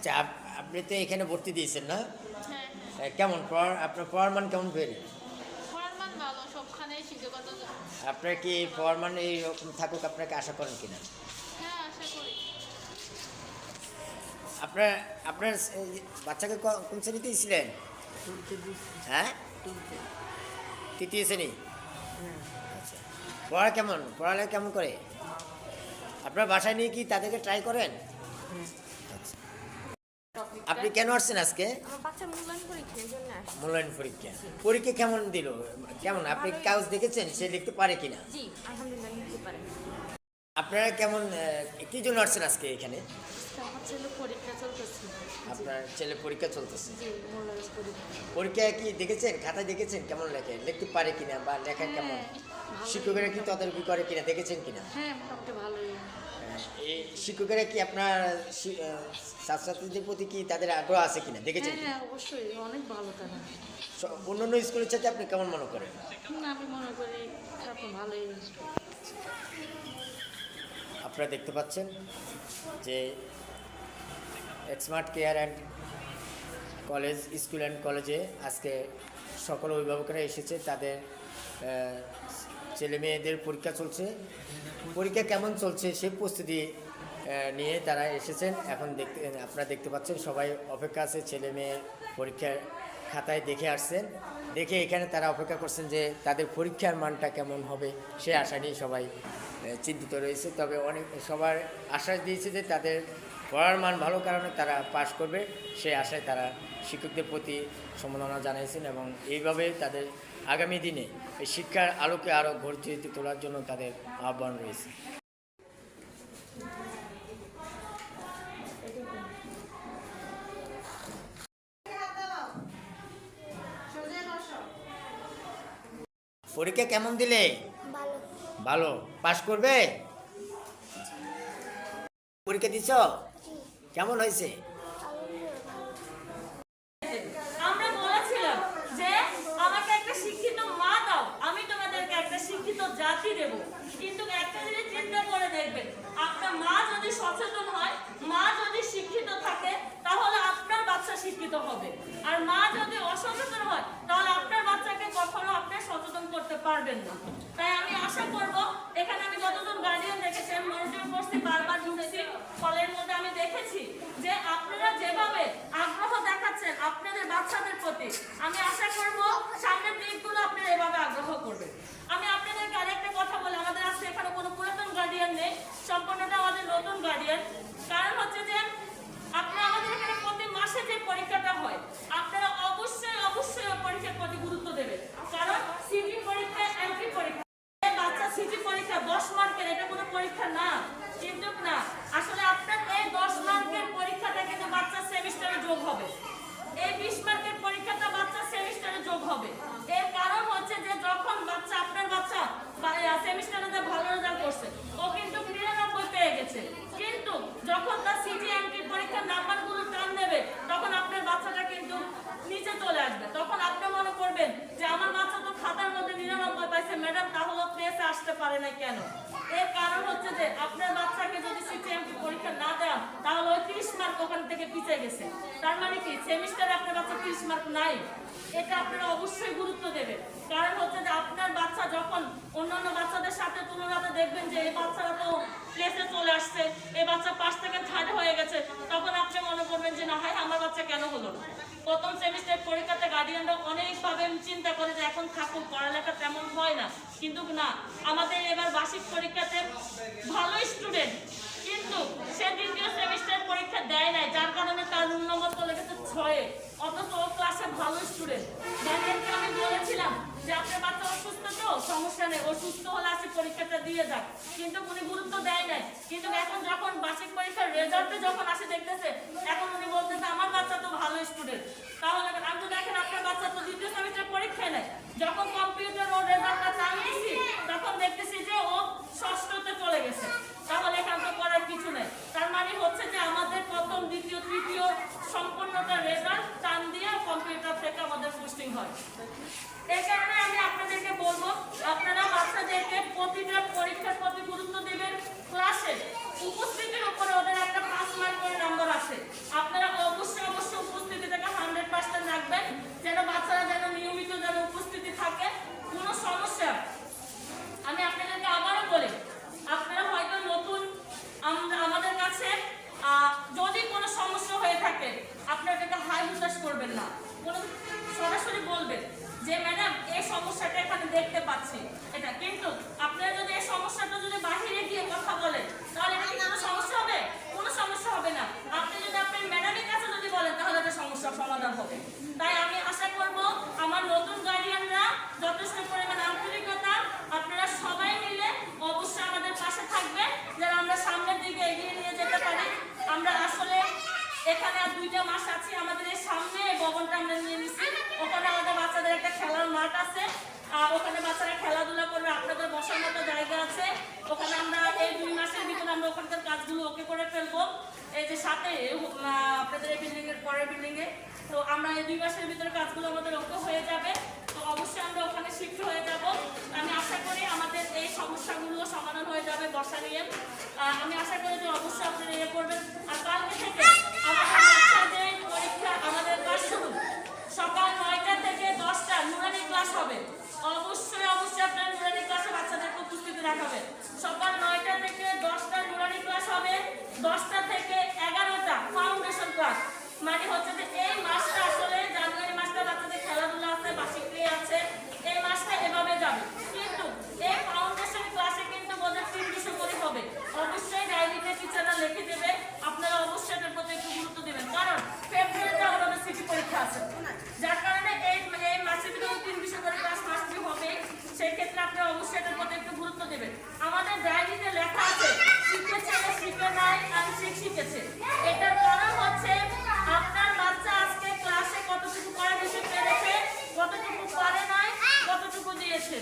আচ্ছা আপ- আপনি তো এখানে ভর্তি দিয়েছেন না? হ্যাঁ হ্যাঁ। এ, কেমন? পড়ার আপনার পড়ার মান কেমন মান শিক্ষকতা আপনার কি পড়ার মান এইরকম থাকুক আপনাকে আশা করেন কিনা? হ্যাঁ আপনার আপনার বাচ্চাকে কোন শ্রেণীতে ছিলেন হ্যাঁ? তৃতীয় শ্রেণি? আচ্ছা। পড়া কেমন? পড়ালে কেমন করে? আপনার বাসায় নিয়ে কি তাদেরকে ট্রাই করেন। আপনি কেন আসছেন আজকে? মূল্যায়ন পরীক্ষা পরীক্ষা। কেমন দিল? কেমন? আপনি কাগজ দেখেছেন? সে লিখতে পারে কিনা? আপনারা কেমন কি জন্য আসছেন আজকে এখানে? আমার ছেলে পরীক্ষা চলতেছে। আপনার ছেলে পরীক্ষা চলতেছে। পরীক্ষা। কি দেখেছেন? খাতায় দেখেছেন? কেমন লেখে? লিখতে পারে কিনা বা লেখা কেমন? শিক্ষকেরা কি তদারকি করে কিনা? দেখেছেন কিনা? হ্যাঁ ভালোই। শিক্ষকেরা কি আপনার ছাত্রছাত্রীদের প্রতি কি তাদের আগ্রহ আছে কিনা? দেখেছেন হ্যাঁ? হ্যাঁ অবশ্যই অনেক ভালো তারা। অন্যান্য স্কুলের সাথে আপনি কেমন মনে করেন? আমি মনে করি ভালোই। আপনারা দেখতে পাচ্ছেন যে smart care and college school and কলেজে আজকে সকল অভিভাবকরা এসেছে। তাদের ছেলে মেয়েদের পরীক্ষা চলছে। পরীক্ষা কেমন চলছে সেই প্রস্তুতি নিয়ে তারা এসেছেন। এখন দেখতে, আপনারা দেখতে পাচ্ছেন সবাই অপেক্ষা আছে, ছেলে মেয়ে পরীক্ষার খাতায় দেখে আসছেন। দেখে এখানে তারা অপেক্ষা করছেন যে তাদের পরীক্ষার মানটা কেমন হবে, সে আশা নিয়ে সবাই চিন্তিত রয়েছে। তবে অনেক, সবার আশ্বাস দিয়েছে যে তাদের পড়ার মান ভালো কারণে তারা পাশ করবে। সে আশায় তারা শিক্ষকদের প্রতি সম্মাননা জানিয়েছেন এবং এইভাবে তাদের আগামী দিনে এই শিক্ষার আলোকে আরও ঘরচিতে তোলার জন্য তাদের আহ্বান রয়েছে। পরীক্ষা কেমন দিলে? ভালো। ভালো। পাশ করবে? পরীক্ষা দিছ? কেমন হয়েছে আমরা বলেছিলাম যে আমাকে একটা শিক্ষিত মা দাও আমি তোমাদেরকে একটা শিক্ষিত জাতি দেব কিন্তু একটা জিনিস চিন্তা করে দেখবেন আপনার মা যদি সচেতন হয় মা যদি শিক্ষিত থাকে তাহলে আপনার বাচ্চা শিক্ষিত হবে আর মা যদি অসচেতন হয় তাহলে আপনার বাচ্চাকে কখনো আপনি সচেতন করতে পারবেন না। তাই আমি আশা করব, এখানে আমি যতজন গার্ডিয়ান দেখেছি, আমি মনোযোগ করছি, বারবার ঢুকেছি ফলের মধ্যে আমি দেখেছি যে আপনারা যেভাবে আগ্রহ দেখাচ্ছেন আপনাদের বাচ্চাদের প্রতি, আমি আশা করব সামনের দিকগুলো আপনারা এভাবে আগ্রহ করবেন। আমি আপনাদেরকে আরেকটা কথা বলি, আমাদের আজকে এখানে কোনো পুরাতন গার্ডিয়ান নেই সম্পূর্ণটা আমাদের নতুন গার্ডিয়ান কারণ হচ্ছে যে আপনারা আমাদের এখানে প্রতি মাসে যে পরীক্ষাটা হয় আপনারা অবশ্যই অবশ্যই ওই পরীক্ষার প্রতি গুরুত্ব দেবেন কারণ সিটি পরীক্ষা এমপি পরীক্ষা এই বাচ্চা সিটি পরীক্ষা দশ মার্কের এটা কোনো পরীক্ষা না কিন্তু না আসলে আপনার এই দশ মার্কের পরীক্ষাটা কিন্তু বাচ্চার সেমিস্টারে যোগ হবে। এই বিশ মার্কের পরীক্ষাটা বাচ্চার সেমিস্টারে যোগ হবে। এর কারণ হচ্ছে যে যখন বাচ্চা, আপনার বাচ্চা সেমিস্টারে ভালো রেজাল্ট করছে, ও কিন্তু নিরানব্বই পেয়ে গেছে। কিন্তু যখন তার সিটি এমপি পরীক্ষার নাম্বারগুলো টান দেবে তখন আপনার বাচ্চাটা কিন্তু নিচে চলে আসবে তখন আপনি মনে করবেন যে আমার বাচ্চা তো খাতার মধ্যে নিরানব্বই পাইছে ম্যাডাম তাহলে প্লেসে আসতে পারে না কেন এর কারণ হচ্ছে যে আপনার বাচ্চাকে যদি সিটিএমপি পরীক্ষা না দেন তাহলে ওই তিরিশ মার্ক ওখান থেকে পিছিয়ে গেছে। তার মানে কি? সেমিস্টারে আপনার বাচ্চা তিরিশ মার্ক নাই। এটা আপনারা অবশ্যই গুরুত্ব দেবেন। কারণ হচ্ছে যে আপনার বাচ্চা যখন অন্যান্য বাচ্চাদের সাথে তুলনাতে দেখবেন যে এই বাচ্চারা তো প্লেসে চলে আসছে, এই বাচ্চা পাশ থেকে থার্ড হয়ে গেছে, তখন আপনি মনে করবেন যে না, হয়, আমার বাচ্চা কেন হলো না? প্রথম সেমিস্টার পরীক্ষাতে গার্ডিয়ানরা অনেকভাবে চিন্তা করে যে এখন থাকুক, পড়ালেখা তেমন হয় না। কিন্তু না, আমাদের এবার বার্ষিক পরীক্ষাতে ভালো স্টুডেন্ট কিন্তু সে দ্বিতীয় সেমিস্টার পরীক্ষা দেয় নাই যার কারণে তার রুল নম্বর চলে গেছে ছয়ে অথচ ক্লাসে ভালো স্টুডেন্ট গার্ডিয়ানকে আমি বলেছিলাম যে, আপনার বাচ্চা অসুস্থ তো? সমস্যা নেই, ও হলে আসে পরীক্ষাটা দিয়ে যাক। কিন্তু উনি গুরুত্ব দেয় নাই। কিন্তু এখন যখন বার্ষিক পরীক্ষার রেজাল্টে যখন আসে দেখতেছে, এখন উনি বলতেছে, আমার বাচ্চা তো ভালো স্টুডেন্ট তাহলে আমি তো দেখেন, আপনার বাচ্চা তো দ্বিতীয় সেমিস্টার নেয় যখন কম্পিউটার ও রেজাল্টটা চালিয়েছি তখন দেখতেছি যে ও ষষ্ঠতে চলে গেছে। করবেন না। সরাসরি বলবেন যে, ম্যাডাম, এই সমস্যাটা এখানে দেখতে পাচ্ছি। এটা কিন্তু আপনারা যদি এই সমস্যাটা যদি বাহিরে সাথে আপনাদের এই বিল্ডিংয়ের পরের বিল্ডিংয়ে তো আমরা এই দুই মাসের ভিতরে কাজগুলো আমাদের অঙ্ক হয়ে যাবে। তো অবশ্যই আমরা ওখানে শিফট হয়ে যাব। আমি আশা করি আমাদের এই সমস্যাগুলো সমাধান হয়ে যাবে বর্ষা নিয়ে আমি আশা করি যে অবশ্যই আপনারা ইয়ে করবেন। আর কালকে থেকে সকাল নয়টা থেকে দশটা নুরানি ক্লাস হবে। দশটা নেবেন আমাদের ডায়েরিতে লেখা আছে, শিখেছে শিখে নাই আংশিক শিখেছে। এটার কারণ হচ্ছে, আপনার বাচ্চা আজকে ক্লাসে কতটুকু পড়া বেশি পেরেছে, কতটুকু পারে নাই, কতটুকু দিয়েছে?